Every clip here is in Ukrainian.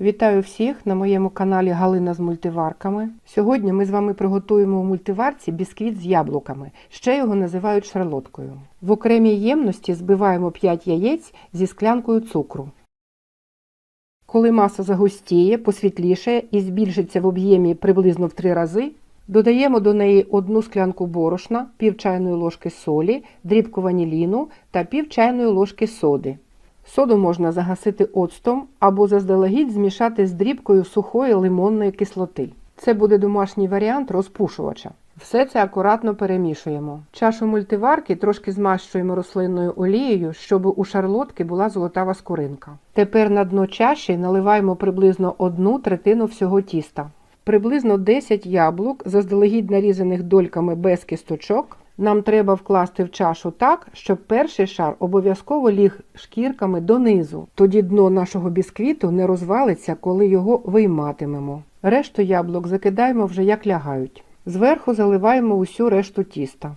Вітаю всіх на моєму каналі Галина з мультиварками. Сьогодні ми з вами приготуємо у мультиварці бісквіт з яблуками. Ще його називають шарлоткою. В окремій ємності збиваємо 5 яєць зі склянкою цукру. Коли маса загустіє, посвітліше і збільшиться в об'ємі приблизно в 3 рази, додаємо до неї одну склянку борошна, пів чайної ложки солі, дрібку ваніліну та пів чайної ложки соди. Соду можна загасити оцтом або заздалегідь змішати з дрібкою сухої лимонної кислоти. Це буде домашній варіант розпушувача. Все це акуратно перемішуємо. Чашу мультиварки трошки змащуємо рослинною олією, щоб у шарлотки була золотава скоринка. Тепер на дно чаші наливаємо приблизно одну третину всього тіста. Приблизно 10 яблук, заздалегідь нарізаних дольками без кісточок, нам треба вкласти в чашу так, щоб перший шар обов'язково ліг шкірками донизу. Тоді дно нашого бісквіту не розвалиться, коли його вийматимемо. Решту яблук закидаємо вже як лягають. Зверху заливаємо усю решту тіста.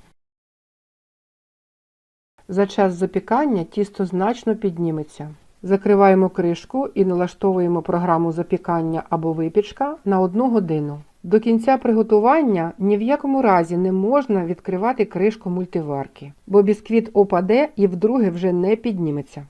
За час запікання тісто значно підніметься. Закриваємо кришку і налаштовуємо програму запікання або випічка на 1 годину. До кінця приготування ні в якому разі не можна відкривати кришку мультиварки, бо бісквіт опаде і вдруге вже не підніметься.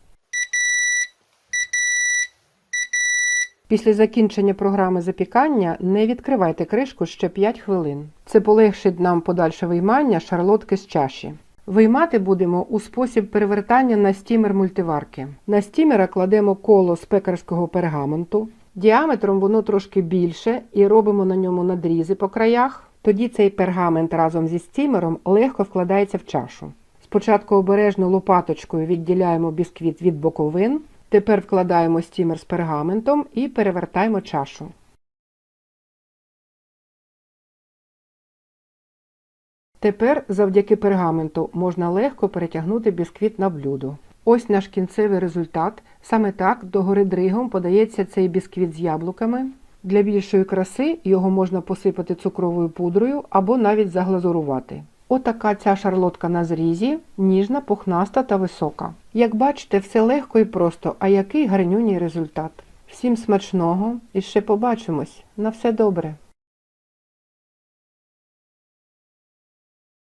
Після закінчення програми запікання не відкривайте кришку ще 5 хвилин. Це полегшить нам подальше виймання шарлотки з чаші. Виймати будемо у спосіб перевертання на стімер мультиварки. На стімера кладемо коло з пекарського пергаменту. Діаметром воно трошки більше і робимо на ньому надрізи по краях. Тоді цей пергамент разом зі стімером легко вкладається в чашу. Спочатку обережно лопаточкою відділяємо бісквіт від боковин. Тепер вкладаємо стімер з пергаментом і перевертаємо чашу. Тепер завдяки пергаменту можна легко перетягнути бісквіт на блюдо. Ось наш кінцевий результат. Саме так догори дригом подається цей бісквіт з яблуками. Для більшої краси його можна посипати цукровою пудрою або навіть заглазурувати. Отака ця шарлотка на зрізі, ніжна, пухнаста та висока. Як бачите, все легко і просто, а який гарнюній результат. Всім смачного і ще побачимось. На все добре!